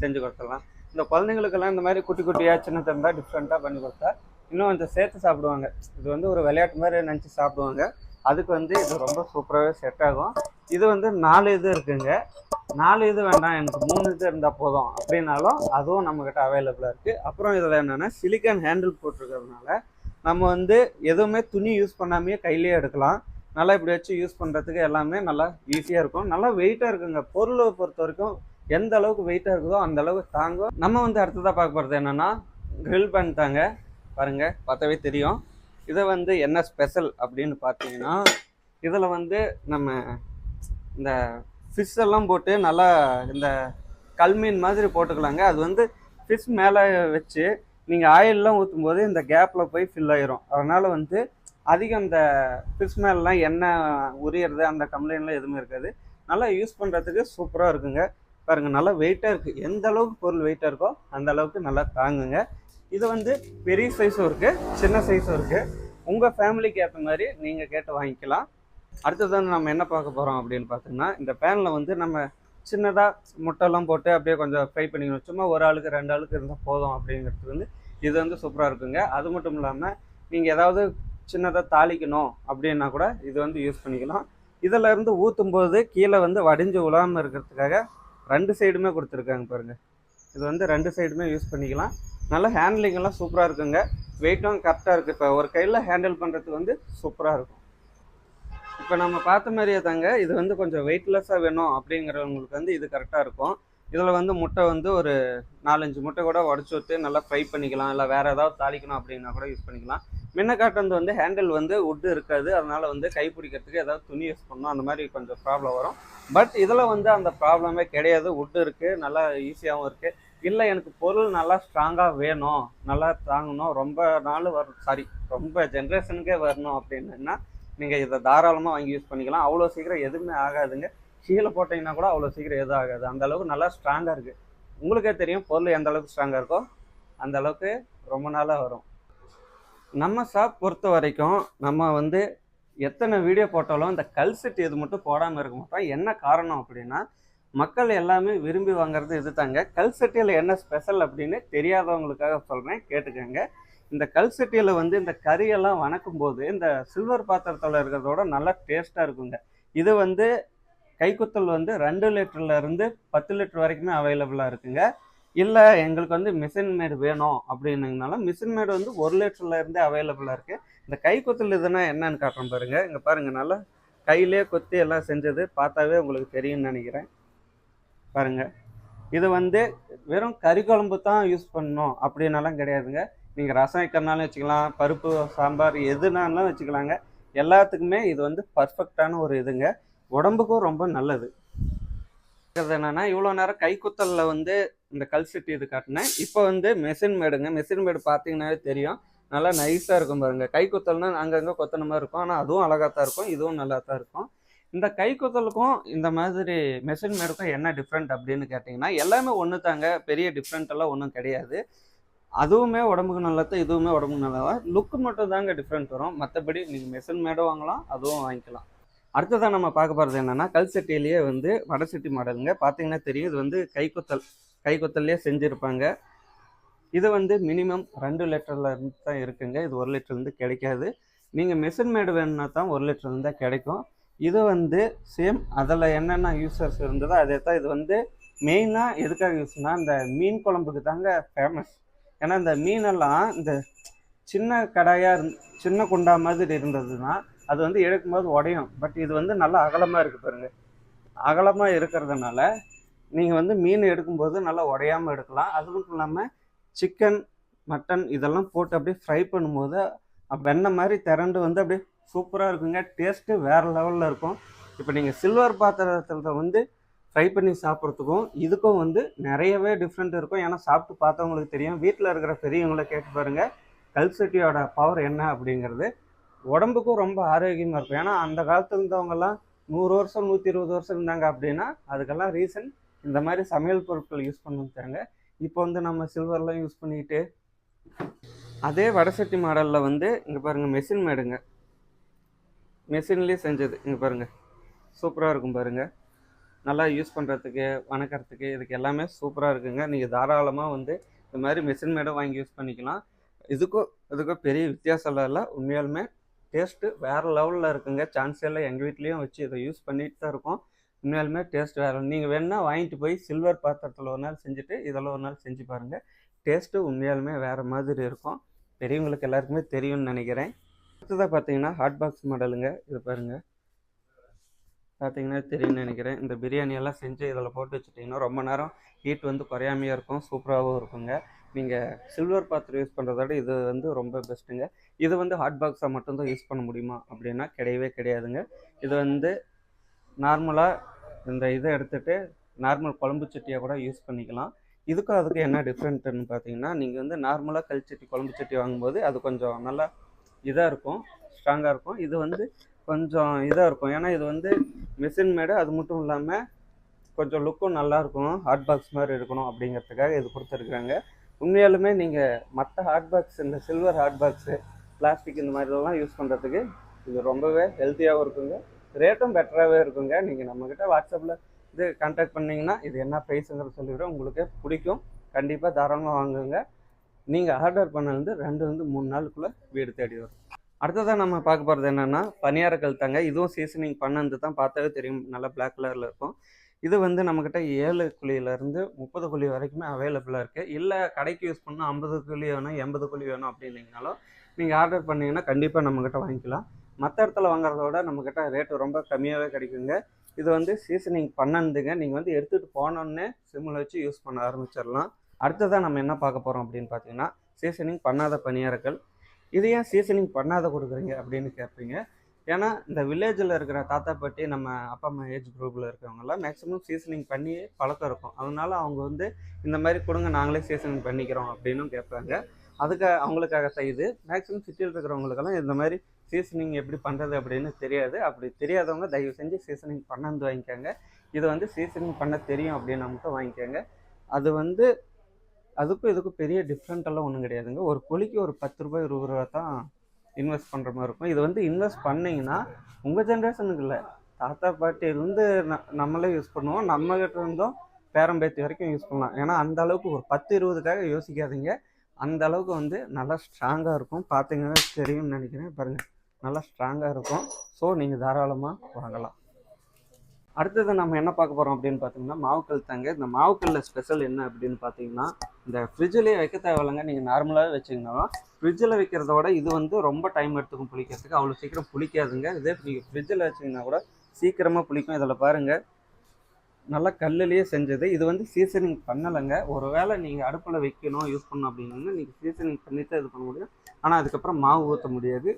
[SPEAKER 1] செஞ்சு கொடுத்துடலாம். இந்த குழந்தைங்களுக்கெல்லாம் இந்த மாதிரி குட்டி குட்டியாக சின்ன சின்னதாக டிஃப்ரெண்ட்டாக பண்ணி கொடுத்தா இன்னும் கொஞ்சம் சேர்த்து சாப்பிடுவாங்க. இது வந்து ஒரு விளையாட்டு மாதிரி நினச்சி சாப்பிடுவாங்க. அதுக்கு வந்து இது ரொம்ப சூப்பராகவே செட் ஆகும். இது வந்து நாலு இது இருக்குங்க. நாலு இது வேண்டாம். எனக்கு மூணு இது இருந்தால் போதும் அப்படின்னாலும் அதுவும் நம்மக்கிட்ட அவைலபிளாக இருக்குது அப்புறம் இதில் என்னென்னா சிலிக்கான் ஹேண்டில் போட்டிருக்கிறதுனால நம்ம வந்து எதுவுமே துணி யூஸ் பண்ணாமையே கையிலேயே எடுக்கலாம். நல்லா இப்படி வச்சு யூஸ் பண்ணுறதுக்கு எல்லாமே நல்லா ஈஸியாக இருக்கும். நல்லா வெயிட்டாக இருக்குங்க. பொருளை பொறுத்த வரைக்கும் எந்த அளவுக்கு வெயிட்டாக இருக்குதோ அந்த அளவுக்கு தாங்கும். நம்ம வந்து அடுத்ததாக பார்க்க போகிறது என்னென்னா க்ரில் பண்ணிட்டாங்க. பாருங்கள் பார்த்தாவே தெரியும். இதை வந்து என்ன ஸ்பெஷல் அப்படின்னு பார்த்தீங்கன்னா இதில் வந்து நம்ம இந்த ஃபிஷ் எல்லாம் போட்டு நல்லா இந்த கல்மீன் மாதிரி போட்டுக்கலாங்க. அது வந்து ஃபிஷ் மேலே வச்சு நீங்கள் ஆயிலெலாம் ஊற்றும் போது இந்த கேப்பில் போய் ஃபில் ஆயிரும். அதனால் வந்து அதிகம் இந்த ஃபிஷ் மேலாம் எண்ணெய் உரியறது அந்த கம்ப்ளைண்ட்லாம் எதுவுமே இருக்காது. நல்லா யூஸ் பண்ணுறதுக்கு சூப்பராக இருக்குங்க. பாருங்கள் நல்லா வெயிட்டாக இருக்குது எந்த அளவுக்கு பொருள் வெயிட்டாக இருக்கோ அந்த அளவுக்கு நல்லா தாங்குங்க. இது வந்து பெரிய சைஸும் இருக்குது சின்ன சைஸும் இருக்குது உங்கள் ஃபேமிலிக்கு ஏற்ற மாதிரி நீங்கள் கேட்டு வாங்கிக்கலாம். அடுத்தது வந்து நம்ம என்ன பார்க்க போகிறோம் அப்படின்னு பார்த்தீங்கன்னா இந்த பேனில் வந்து நம்ம சின்னதாக முட்டைலாம் போட்டு அப்படியே கொஞ்சம் ஃப்ரை பண்ணிக்கணும். சும்மா ஒரு ஆளுக்கு ரெண்டு ஆளுக்கு இருந்தால் போதும் அப்படிங்கிறது வந்து இது வந்து சூப்பராக இருக்குங்க. அது மட்டும் இல்லாமல் நீங்கள் ஏதாவது சின்னதாக தாளிக்கணும் அப்படின்னா கூட இது வந்து யூஸ் பண்ணிக்கலாம். இதில் இருந்து ஊற்றும் போது கீழே வந்து வடிஞ்சு உழாமல் இருக்கிறதுக்காக ரெண்டு சைடுமே கொடுத்துருக்காங்க பாருங்கள் இது வந்து ரெண்டு சைடுமே யூஸ் பண்ணிக்கலாம். நல்லா ஹேண்ட்லிங் எல்லாம் சூப்பராக இருக்குங்க. வெயிட்டும் கரெக்டாக இருக்குது இப்போ ஒரு கையில் ஹேண்டில் பண்ணுறதுக்கு வந்து சூப்பராக இருக்கும். இப்போ நம்ம பார்த்த மாதிரியே தாங்க இது வந்து கொஞ்சம் வெயிட்லெஸ்ஸாக வேணும் அப்படிங்கிறவங்களுக்கு வந்து இது கரெக்டாக இருக்கும். இதில் வந்து முட்டை வந்து ஒரு நாலஞ்சு முட்டை கூட உடச்சி விட்டு நல்லா ஃப்ரை பண்ணிக்கலாம். இல்லை வேறு ஏதாவது தாளிக்கணும் அப்படின்னா கூட யூஸ் பண்ணிக்கலாம். முன்ன காட்டுறது வந்து ஹேண்டில் வந்து உட்டு இருக்காது. அதனால் வந்து கை பிடிக்கிறதுக்கு ஏதாவது துணி யூஸ் பண்ணணும். அந்த மாதிரி கொஞ்சம் ப்ராப்ளம் வரும். பட் இதில் வந்து அந்த ப்ராப்ளமே கிடையாது. உட்டு இருக்குது நல்லா ஈஸியாகவும் இருக்குது இல்லை எனக்கு பொருள் நல்லா ஸ்ட்ராங்காக வேணும். நல்லா தாங்கணும். ரொம்ப நாள் வரும் சாரி ரொம்ப ஜென்ரேஷனுக்கே வரணும் அப்படின்னா நீங்கள் இதை தாராளமாக வாங்கி யூஸ் பண்ணிக்கலாம். அவ்வளோ சீக்கிரம் எதுவுமே ஆகாதுங்க. கீழே போட்டிங்கன்னா கூட அவ்வளோ சீக்கிரம் எதுவும் ஆகாது. அந்த அளவுக்கு நல்லா ஸ்ட்ராங்காக இருக்குது உங்களுக்கே தெரியும் பொருள் எந்த அளவுக்கு ஸ்ட்ராங்காக இருக்கோ அந்த அளவுக்கு ரொம்ப நாளாக வரும். நம்ம ஷாப் பொறுத்த வரைக்கும் நம்ம வந்து எத்தனை வீடியோ போட்டாலும் இந்த கல் செட் இது மட்டும் போடாமல் இருக்க மாட்டோம். என்ன காரணம் அப்படின்னா மக்கள் எல்லாமே விரும்பி வாங்குறது இது தாங்க கல் சட்டியில் என்ன ஸ்பெஷல் அப்படின்னு தெரியாதவங்களுக்காக சொல்கிறேன் கேட்டுக்கோங்க. இந்த கல் சட்டியில் வந்து இந்த கறியெல்லாம் வணக்கும் போது இந்த சில்வர் பாத்திரத்தில் இருக்கிறதோட நல்லா டேஸ்ட்டாக இருக்குங்க. இது வந்து கைக்குத்தல் வந்து ரெண்டு லிட்டர்ல இருந்து பத்து லிட்டர் வரைக்குமே அவைலபிளாக இருக்குங்க. இல்லை எங்களுக்கு வந்து மிஷின் மேடு வேணும் அப்படின்னங்கனால மிஷின் மேடு வந்து ஒரு லிட்டர்ல இருந்தே அவைலபிளாக இருக்குது இந்த கைக்குத்தல் இதுனா என்னன்னு காட்டுறோம் பாருங்க. இங்கே பாருங்க நல்லா கையிலே கொத்தி எல்லாம் செஞ்சது பார்த்தாவே உங்களுக்கு தெரியும்னு நினைக்கிறேன். பாருங்க. இது வந்து வெறும் கறி குழம்பு தான் யூஸ் பண்ணணும் அப்படின்னாலாம் கிடையாதுங்க. நீங்கள் ரசம் வைக்கிறனாலும் வச்சுக்கலாம் பருப்பு சாம்பார் எதுனாலும் வச்சுக்கலாங்க. எல்லாத்துக்குமே இது வந்து பர்ஃபெக்டான ஒரு இதுங்க. உடம்புக்கும் ரொம்ப நல்லது. இது என்னன்னா இவ்வளோ நேரம் கைக்குத்தலில் வந்து இந்த கல் சிட்டி இது காட்டினேன். இப்போ வந்து மெஷின் மேடுங்க மெஷின் மேடு பார்த்தீங்கன்னாவே தெரியும். நல்லா நைஸாக இருக்கும் பாருங்க. கைக்குத்தல்னா அங்கங்கே கொத்தன மாதிரி இருக்கும். ஆனால் அதுவும் அழகாக தான் இருக்கும். இதுவும் நல்லா தான் இருக்கும். இந்த கைக்குத்தலுக்கும் இந்த மாதிரி மெஷின் மேடுக்கும் என்ன டிஃப்ரெண்ட் அப்படின்னு கேட்டிங்கன்னா எல்லாமே ஒன்று தாங்க பெரிய டிஃப்ரெண்ட் எல்லாம் ஒன்றும் கிடையாது. அதுவுமே உடம்புக்கு நல்லது இதுவுமே உடம்புக்கு நல்லா லுக்கு மட்டும் தாங்க டிஃப்ரெண்ட் வரும். மற்றபடி நீங்கள் மெஷின் மேடும் வாங்கலாம் அதுவும் வாங்கிக்கலாம். அடுத்ததாக நம்ம பார்க்க போகிறது என்னென்னா கல் சட்டியிலேயே வந்து வடை சட்டி மாடலுங்க. பார்த்தீங்கன்னா தெரியும் இது வந்து கைக்குத்தல் கைக்குத்தல்லையே செஞ்சுருப்பாங்க. இது வந்து மினிமம் ரெண்டு லிட்டரில் இருந்து தான் இருக்குங்க. இது ஒரு லிட்டர்லேருந்து கிடைக்காது. நீங்கள் மெஷின் மேடு வேணும்னா தான் ஒரு லிட்டர் தான் கிடைக்கும். இது வந்து சேம் அதில் என்னென்ன யூசர்ஸ் இருந்ததோ அதே தான். இது வந்து மெயினாக எதுக்காக யூஸ்னால் இந்த மீன் குழம்புக்கு தாங்க ஃபேமஸ் ஏன்னா இந்த மீனெல்லாம் இந்த சின்ன கடாயாக இருந் சின்ன குண்டா மாதிரி இருந்ததுன்னா அது வந்து எடுக்கும்போது உடையும். பட் இது வந்து நல்லா அகலமாக இருக்குது பாருங்க. அகலமாக இருக்கிறதுனால நீங்கள் வந்து மீன் எடுக்கும்போது நல்லா உடையாமல் எடுக்கலாம். அது மட்டும் இல்லாமல் சிக்கன் மட்டன் இதெல்லாம் போட்டு அப்படியே ஃப்ரை பண்ணும்போது வெண்ணெய் மாதிரி திரண்டு வந்து அப்படியே சூப்பராக இருக்குங்க. டேஸ்ட்டு வேறு லெவலில் இருக்கும். இப்போ நீங்கள் சில்வர் பாத்திரத்தில் வந்து ஃப்ரை பண்ணி சாப்பிட்றதுக்கும் இதுக்கும் வந்து நிறையவே டிஃப்ரெண்ட் இருக்கும். ஏன்னா சாப்பிட்டு பார்த்தவங்களுக்கு தெரியும். வீட்டில் இருக்கிற பெரியவங்கள கேட்டு பாருங்கள் கல்சட்டியோட பவர் என்ன அப்படிங்கிறது. உடம்புக்கும் ரொம்ப ஆரோக்கியமாக இருக்கும். ஏன்னா அந்த காலத்தில் இருந்தவங்கெல்லாம் நூறு வருஷம் நூற்றி இருபது வருஷம் இருந்தாங்க அப்படின்னா அதுக்கெல்லாம் ரீசன் இந்த மாதிரி சமையல் பொருட்கள் யூஸ் பண்ணிட்டாங்க இப்போ வந்து நம்ம சில்வர்லாம் யூஸ் பண்ணிக்கிட்டு அதே வடசட்டி மாடலில் வந்து இங்கே பாருங்கள் மெஷின் மேடுங்க மெஷின்லேயே செஞ்சது. இங்கே பாருங்கள் சூப்பராக இருக்கும் பாருங்கள் நல்லா யூஸ் பண்ணுறதுக்கு வணக்கறதுக்கு இதுக்கு எல்லாமே சூப்பராக இருக்குங்க. நீங்கள் தாராளமாக வந்து இந்த மாதிரி மெஷின் மேடை வாங்கி யூஸ் பண்ணிக்கலாம். இதுக்கும் இதுக்கும் பெரிய வித்தியாசம் இல்லை. உண்மையாலுமே டேஸ்ட்டு வேறு லெவலில் இருக்குங்க. சான்ஸ் எல்லாம் எங்கள் வீட்லேயும் வச்சு இதை யூஸ் பண்ணிட்டு தான் இருக்கோம். உண்மையாலுமே டேஸ்ட் வேறு நீங்கள் வேணால் வாங்கிட்டு போய் சில்வர் பாத்திரத்தில் ஒரு நாள் செஞ்சுட்டு இதில் ஒரு நாள் செஞ்சு பாருங்கள் டேஸ்ட்டு உண்மையாலுமே வேறு மாதிரி இருக்கும். பெரியவங்களுக்கு எல்லாருக்குமே தெரியும்னு நினைக்கிறேன். அடுத்ததாக பார்த்தீங்கன்னா ஹாட் பாக்ஸ் மாடலுங்க இது பாருங்கள் பார்த்தீங்கன்னா தெரியும்னு நினைக்கிறேன். இந்த பிரியாணி எல்லாம் செஞ்சு இதில் போட்டு வச்சுட்டிங்கன்னா ரொம்ப நேரம் ஹீட் வந்து குறையாமையாக இருக்கும். சூப்பராகவும் இருக்குங்க. நீங்கள் சில்வர் பாத்திரம் யூஸ் பண்ணுறத விட இது வந்து ரொம்ப பெஸ்ட்டுங்க இது வந்து ஹாட் பாக்ஸாக மட்டும்தான் யூஸ் பண்ண முடியுமா அப்படின்னா கிடையவே கிடையாதுங்க. இது வந்து நார்மலாக இந்த இதை எடுத்துகிட்டு நார்மல் குழம்பு சட்டியாக கூட யூஸ் பண்ணிக்கலாம். இதுக்கும் அதுக்கு என்ன டிஃப்ரெண்ட்டுன்னு பார்த்தீங்கன்னா நீங்கள் வந்து நார்மலாக கல் சட்டி குழம்பு சட்டி வாங்கும்போது அது கொஞ்சம் நல்லா இதாக இருக்கும் ஸ்ட்ராங்காக இருக்கும். இது வந்து கொஞ்சம் இதாக இருக்கும். ஏன்னா இது வந்து மிஷின் மேடு அது மட்டும் இல்லாமல் கொஞ்சம் லுக்கும் நல்லா இருக்கணும் ஹாட் பாக்ஸ் மாதிரி இருக்கணும் அப்படிங்கிறதுக்காக இது கொடுத்துருக்குறாங்க. உண்மையாலுமே நீங்கள் மற்ற ஹாட் பாக்ஸ் இந்த சில்வர் ஹாட் பாக்ஸு பிளாஸ்டிக் இந்த மாதிரிலாம் யூஸ் பண்ணுறதுக்கு இது ரொம்பவே ஹெல்த்தியாகவும் இருக்குங்க. ரேட்டும் பெட்டராகவே இருக்குங்க. நீங்கள் நம்மக்கிட்ட வாட்ஸ்அப்பில் இது கான்டாக்ட் பண்ணிங்கன்னா இது என்ன ப்ரைஸுங்கிறத சொல்லிவிட உங்களுக்கு பிடிக்கும். கண்டிப்பாக தாராளமாக வாங்குங்க. நீங்கள் ஆர்டர் பண்ணலேருந்து ரெண்டுலேருந்து மூணு நாளுக்குள்ளே வீடு தேடி வரும். அடுத்ததாக நம்ம பார்க்க போகிறது என்னென்னா பனியாரக்கல் தாங்க. இதுவும் சீசனிங் பண்ணது தான் பார்த்தாவே தெரியும். நல்லா பிளாக் கலரில் இருக்கும். இது வந்து நம்மக்கிட்ட ஏழு குழியிலேருந்து முப்பது குழி வரைக்குமே அவைலபிளாக இருக்குது இல்லை கடைக்கு யூஸ் பண்ணால் ஐம்பது குழி வேணும் எண்பது குழி வேணும் அப்படின்னீங்கனாலும் நீங்கள் ஆர்டர் பண்ணீங்கன்னா கண்டிப்பாக நம்மக்கிட்ட வாங்கிக்கலாம். மற்ற இடத்துல வாங்குறத விட நம்மக்கிட்ட ரேட்டு ரொம்ப கம்மியாகவே கிடைக்குங்க. இது வந்து சீசனிங் பண்ணதுங்க. நீங்கள் வந்து எடுத்துகிட்டு போனோன்னே சிம்மில் வச்சு யூஸ் பண்ண ஆரம்பிச்சிடலாம். அடுத்ததாக நம்ம என்ன பார்க்க போகிறோம் அப்படின்னு பார்த்தீங்கன்னா சீசனிங் பண்ணாத பணியாரங்கள் இது ஏன் சீசனிங் பண்ணாத கொடுக்குறீங்க அப்படின்னு கேட்பீங்க ஏன்னா இந்த வில்லேஜில் இருக்கிற தாத்தா பாட்டி நம்ம அப்பா அம்மா ஏஜ் குரூப்பில் இருக்கிறவங்கலாம் மேக்ஸிமம் சீசனிங் பண்ணி பழக்கம் இருக்கும். அதனால அவங்க வந்து இந்த மாதிரி கொடுங்க நாங்களே சீசனிங் பண்ணிக்கிறோம் அப்படின்னும் கேட்பாங்க. அதுக்கு அவங்களுக்காக செய்யுது மேக்ஸிமம் சிட்டியில் இருக்கிறவங்களுக்கெல்லாம் இந்த மாதிரி சீசனிங் எப்படி பண்ணுறது அப்படின்னு தெரியாது. அப்படி தெரியாதவங்க தயவு செஞ்சு சீசனிங் பண்ணது வாங்கிக்கோங்க. இது வந்து சீசனிங் பண்ண தெரியும் அப்படின்னு மட்டும் வாங்கிக்கோங்க. அது வந்து அதுக்கும் இதுக்கும் பெரிய டிஃப்ரெண்ட் எல்லாம் ஒன்றும் கிடையாதுங்க. ஒரு குழிக்கு ஒரு பத்து ரூபாய் இருபது ரூபா தான் இன்வெஸ்ட் பண்ணுற மாதிரி இருக்கும். இது வந்து இன்வெஸ்ட் பண்ணிங்கன்னா உங்கள் ஜென்ரேஷனுக்கு இல்லை. தாத்தா பாட்டியிலேருந்து ந நம்மளே யூஸ் பண்ணுவோம். நம்மகிட்ட இருந்தும் பேரம்பேத்தி வரைக்கும் யூஸ் பண்ணலாம். ஏன்னா அந்த அளவுக்கு ஒரு பத்து இருபதுக்காக யோசிக்காதீங்க. அந்த அளவுக்கு வந்து நல்லா ஸ்ட்ராங்காக இருக்கும். பார்த்தீங்கன்னா தெரியும்னு நினைக்கிறேன். பாருங்கள் நல்லா ஸ்ட்ராங்காக இருக்கும். ஸோ நீங்கள் தாராளமாக வாங்கலாம். அடுத்தது நம்ம என்ன பார்க்க போகிறோம் அப்படின்னு பார்த்தீங்கன்னா மாவுக்கல் தாங்க இந்த மாவுக்கல்ல ஸ்பெஷல் என்ன அப்படின்னு பார்த்தீங்கன்னா இந்த ஃப்ரிட்ஜ்லேயே வைக்க தேவையில்லைங்க. நீங்கள் நார்மலாகவே வச்சிங்கனாலும் ஃப்ரிட்ஜில் வைக்கிறத விட இது வந்து ரொம்ப டைம் எடுத்துக்கும் புளிக்கிறதுக்கு. அவ்வளோ சீக்கிரம் புளிக்காதுங்க. இதே நீங்கள் ஃப்ரிட்ஜில் வச்சிங்கன்னா கூட சீக்கிரமாக புளிக்கும். இதில் பாருங்கள் நல்லா கல்லுலேயே செஞ்சது. இது வந்து சீசனிங் பண்ணலைங்க. ஒரு வேளை நீங்கள் அடுப்பில் வைக்கணும் யூஸ் பண்ணணும் அப்படின்னா நீங்கள் சீசனிங் பண்ணி தான் இது பண்ண முடியும். ஆனால் அதுக்கப்புறம் மாவு ஊற்ற முடியாது.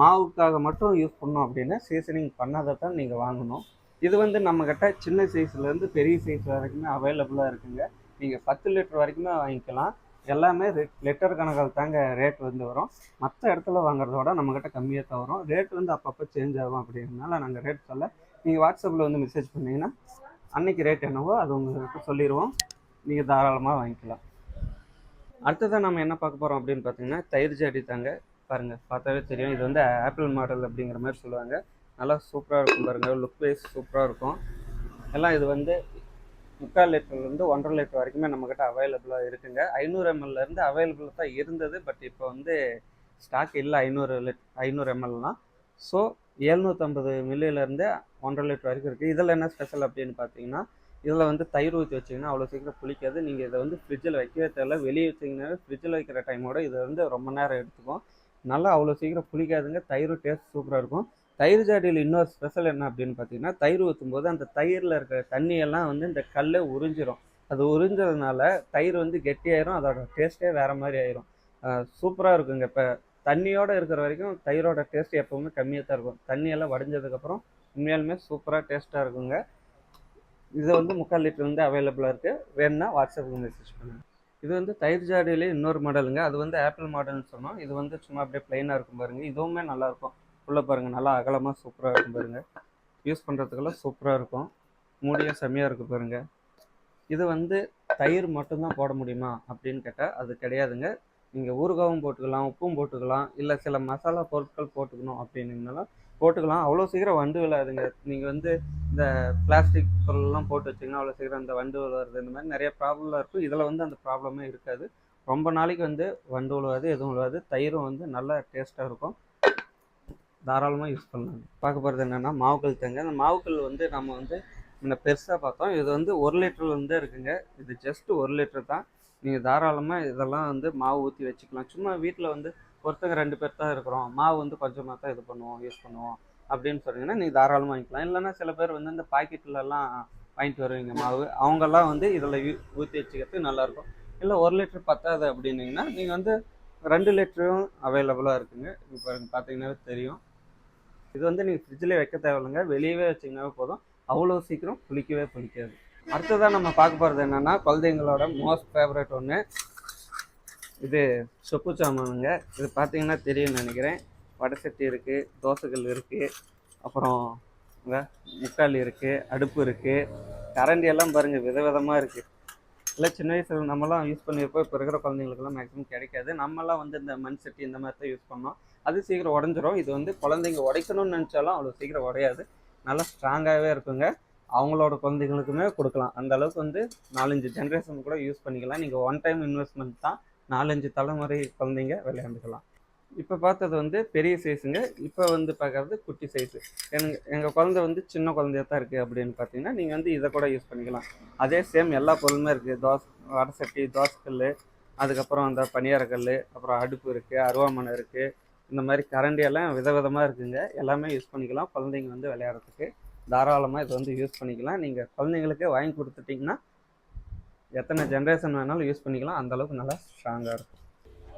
[SPEAKER 1] மாவுக்காக மட்டும் யூஸ் பண்ணோம் அப்படின்னா சீசனிங் பண்ணாதை தான் நீங்கள் வாங்கணும். இது வந்து நம்மக்கிட்ட சின்ன சைஸ்லேருந்து பெரிய சைஸ் வரைக்குமே அவைலபிளாக இருக்குங்க. நீங்கள் பத்து லிட்டர் வரைக்குமே வாங்கிக்கலாம். எல்லாமே லிட்டர் கணக்கில் தாங்க ரேட் வந்து வரும். மற்ற இடத்துல வாங்குறத விட நம்மக்கிட்ட கம்மியாக தான் வரும். ரேட் வந்து அப்பப்போ சேஞ்ச் ஆகும் அப்படிங்கிறதுனால நாங்கள் ரேட் சொல்ல நீங்கள் வாட்ஸ்அப்பில் வந்து மெசேஜ் பண்ணிங்கன்னா அன்னைக்கு ரேட் என்னவோ அது உங்களுக்கு சொல்லிடுவோம் நீங்கள் தாராளமாக வாங்கிக்கலாம். அடுத்ததான் நம்ம என்ன பார்க்க போகிறோம் அப்படின்னு பார்த்தீங்கன்னா தயிர் ஜாடி தாங்க. பாருங்கள் பார்த்தாவே தெரியும். இது வந்து ஆப்பிள் மாடல் அப்படிங்கிற மாதிரி சொல்லுவாங்க. நல்லா சூப்பராக இருக்கும் பாருங்கள் லுக் வைஸ் சூப்பராக இருக்கும். எல்லாம் இது வந்து முக்கால் லிட்டர்லேருந்து ஒன்றரை லிட்டர் வரைக்குமே நம்மக்கிட்ட அவைலபிளாக இருக்குங்க. ஐநூறு எம்எல்லேருந்து அவைலபிளாக தான் இருந்தது. பட் இப்போ வந்து ஸ்டாக் இல்லை ஐநூறு லிட் ஐநூறு எம்எல்னா ஸோ எழுநூற்றம்பது மில்லியிலேருந்து ஒன்றரை லிட்டர் வரைக்கும் இருக்குது இதில் என்ன ஸ்பெஷல் அப்படின்னு பார்த்தீங்கன்னா இதில் வந்து தயிர் ஊற்றி வச்சிங்கன்னா அவ்வளோ சீக்கிரம் புளிக்காது. நீங்கள் இதை வந்து ஃப்ரிட்ஜில் வைக்கவே தேவையில்ல. வெளியே வச்சிங்கன்னா ஃப்ரிட்ஜில் வைக்கிற டைமோட இது வந்து ரொம்ப நேரம் எடுத்துக்கும். நல்லா அவ்வளோ சீக்கிரம் புளிக்காதுங்க. தயிரும் டேஸ்ட் சூப்பராக இருக்கும். தயிர் ஜாடியில் இன்னொரு ஸ்பெஷல் என்ன அப்படின்னு பார்த்தீங்கன்னா தயிர் ஊற்றும் போது அந்த தயிரில் இருக்கிற தண்ணியெல்லாம் வந்து இந்த கல்லை உறிஞ்சிரும். அது உறிஞ்சதுனால தயிர் வந்து கெட்டியாயிரும் அதோட டேஸ்ட்டே வேறு மாதிரி ஆயிரும். சூப்பராக இருக்குங்க. இப்போ தண்ணியோடு இருக்கிற வரைக்கும் தயிரோட டேஸ்ட் எப்போவுமே கம்மியாக தான் இருக்கும். தண்ணியெல்லாம் வடிஞ்சதுக்கப்புறம் உண்மையாலுமே சூப்பராக டேஸ்ட்டாக இருக்குங்க. இது வந்து முக்கால் லிட்டர் வந்து அவைலபிளாக இருக்குது வேணும்னா வாட்ஸ்அப்புக்கு மெசேஜ் பண்ணுங்கள் இது வந்து தயிர் ஜாடியிலே இன்னொரு மாடலுங்க அது வந்து ஆப்பிள் மாடல்னு சொன்னோம். இது வந்து சும்மா அப்படியே ப்ளைனாக இருக்கும் பாருங்கள் இதுவுமே நல்லாயிருக்கும் உள்ளே பாருங்கள் நல்லா அகலமாக சூப்பராக இருக்கும் பாருங்கள் யூஸ் பண்ணுறதுக்கெல்லாம் சூப்பராக இருக்கும். மூடியும் செம்மையாக இருக்குது பாருங்கள் இது வந்து தயிர் மட்டும்தான் போட முடியுமா அப்படின்னு கேட்டால் அது கிடையாதுங்க. நீங்கள் ஊறுகாவும் போட்டுக்கலாம் உப்பும் போட்டுக்கலாம் இல்லை சில மசாலா பொருட்கள் போட்டுக்கணும் அப்படின்னீங்கனாலும் போட்டுக்கலாம். அவ்வளோ சீக்கிரம் வண்டு விழாதுங்க. நீங்கள் வந்து இந்த பிளாஸ்டிக் பொருள்லாம் போட்டு வச்சிங்கன்னா அவ்வளோ சீக்கிரம் இந்த வண்டு விழுவது இந்த மாதிரி நிறைய ப்ராப்ளம்லாம் இருக்கும். இதில் வந்து அந்த ப்ராப்ளமே இருக்காது. ரொம்ப நாளைக்கு வந்து வண்டு விழுவாது எதுவும் விழுவாது தயிரும் வந்து நல்லா டேஸ்ட்டாக இருக்கும். தாராளமாக யூஸ் பண்ணலாம். பார்க்க போகிறது என்னென்னா மாவுக்கல் தேங்க அந்த மாவுக்கல் வந்து நம்ம வந்து இன்னும் பெருசாக பார்த்தோம். இது வந்து ஒரு லிட்டர்லேருந்தே இருக்குங்க. இது ஜஸ்ட் ஒரு லிட்டர் தான். நீங்கள் தாராளமாக இதெல்லாம் வந்து மாவு ஊற்றி வச்சுக்கலாம். சும்மா வீட்டில் வந்து ஒருத்தங்க ரெண்டு பேர் தான் இருக்கிறோம். மாவு வந்து கொஞ்சமாக தான் இது பண்ணுவோம் யூஸ் பண்ணுவோம் அப்படின்னு சொன்னீங்கன்னா நீங்கள் தாராளமாக வாங்கிக்கலாம். இல்லைன்னா சில பேர் வந்து இந்த பாக்கெட்லலாம் வாங்கிட்டு வருவீங்க மாவு. அவங்கெல்லாம் வந்து இதில் ஊற்றி வச்சுக்கிறதுக்கு நல்லாயிருக்கும். இல்லை ஒரு லிட்டர் பத்தாது அப்படின்னீங்கன்னா நீங்கள் வந்து ரெண்டு லிட்டரும் அவைலபிளாக இருக்குங்க. இப்போ பார்த்தீங்கன்னாவே தெரியும். இது வந்து நீங்கள் ஃப்ரிட்ஜில் வைக்க தேவையில்லைங்க. வெளியவே வச்சிங்கனாவே போதும். அவ்வளோ சீக்கிரம் புளிக்கவே புளிக்காது. அடுத்ததாக நம்ம பார்க்க போகிறது என்னென்னா குழந்தைங்களோட மோஸ்ட் ஃபேவரட் ஒன்று இது சொப்பு சாமானுங்க. இது பார்த்தீங்கன்னா தெரியும்னு நினைக்கிறேன். வடை சட்டி இருக்குது தோசைகள் இருக்குது அப்புறம் இங்க முக்கால் இருக்குது அடுப்பு இருக்குது கரண்டி எல்லாம் பாருங்கள் விதவிதமாக இருக்குது இல்லை சின்ன வயசில் நம்மலாம் யூஸ் பண்ணியிருப்போம். இப்போ இருக்கிற குழந்தைங்களுக்குலாம் மேக்ஸிமம் கிடைக்காது. நம்மலாம் வந்து இந்த மண் சட்டி இந்த மாதிரி தான் யூஸ் பண்ணோம். அது சீக்கிரம் உடஞ்சிரும். இது வந்து குழந்தைங்க உடைக்கணும்னு நினச்சாலும் அவ்வளோ சீக்கிரம் உடையாது. நல்லா ஸ்ட்ராங்காகவே இருக்குங்க. அவங்களோட குழந்தைங்களுக்குமே கொடுக்கலாம். அந்த அளவுக்கு வந்து நாலஞ்சு ஜென்ரேஷன் கூட யூஸ் பண்ணிக்கலாம். நீங்கள் ஒன் டைம் இன்வெஸ்ட்மெண்ட் தான் நாலஞ்சு தலைமுறை குழந்தைங்க விளையாண்டுக்கலாம். இப்போ பார்த்தது வந்து பெரிய சைஸுங்க இப்போ வந்து பார்க்கறது குட்டி சைஸு எனக்கு எங்கள் குழந்தை வந்து சின்ன குழந்தையா தான் இருக்குது அப்படின்னு பார்த்தீங்கன்னா நீங்கள் வந்து இதை கூட யூஸ் பண்ணிக்கலாம். அதே சேம் எல்லா பொருளுமே இருக்குது தோசை வடை சட்டி தோசைக்கல் அதுக்கப்புறம் அந்த பணியாரக்கல் அப்புறம் அடுப்பு இருக்குது அருவாமனை இருக்குது இந்த மாதிரி கரண்டி எல்லாம் விதவிதமாக இருக்குங்க. எல்லாமே யூஸ் பண்ணிக்கலாம். குழந்தைங்க வந்து விளையாடுறதுக்கு தாராளமாக இதை வந்து யூஸ் பண்ணிக்கலாம். நீங்கள் குழந்தைங்களுக்கு வாங்கி கொடுத்துட்டிங்கன்னா எத்தனை ஜென்ரேஷன் வேணாலும் யூஸ் பண்ணிக்கலாம். அந்தளவுக்கு நல்லா ஸ்ட்ராங்காக இருக்கும்.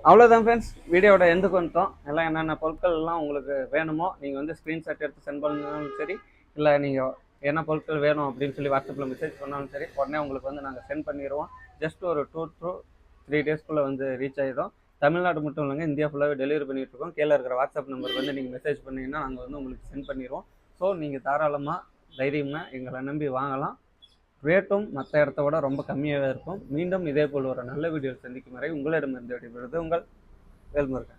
[SPEAKER 1] அவ்வளோதான் ஃப்ரெண்ட்ஸ் வீடியோட எந்த கொண்டோம் எல்லாம் என்னென்ன பொருட்கள் எல்லாம் உங்களுக்கு வேணுமோ நீங்கள் வந்து ஸ்க்ரீன்ஷாட் எடுத்து சென்ட் பண்ணாலும் சரி இல்லை நீங்கள் என்ன பொருட்கள் வேணும் அப்படின்னு சொல்லி வாட்ஸ்அப்பில் மெசேஜ் பண்ணாலும் சரி உடனே உங்களுக்கு வந்து நாங்கள் சென்ட் பண்ணிடுவோம். ஜஸ்ட் ஒரு டூ டூ த்ரீ டேஸ்க்குள்ளே வந்து ரீச் ஆகிடும் தமிழ்நாடு மட்டும் இல்லைங்க இந்தியா ஃபுல்லாகவே டெலிவரி பண்ணிட்டு இருக்கோம். கீழே இருக்கிற வாட்ஸ்அப் நம்பருக்கு வந்து நீங்கள் மெசேஜ் பண்ணீங்கன்னா நாங்கள் வந்து உங்களுக்கு சென்ட் பண்ணிடுவோம். ஸோ நீங்கள் தாராளமாக தைரியமாக எங்களை நம்பி வாங்கலாம். ரேட்டும் மற்ற இடத்த விட ரொம்ப கம்மியாகவே இருக்கும். மீண்டும் இதே போல் ஒரு நல்ல வீடியோ சந்திக்கும் வரை உங்களிடமிருந்து விடைபெறுவது உங்கள் வேல்முருகன்.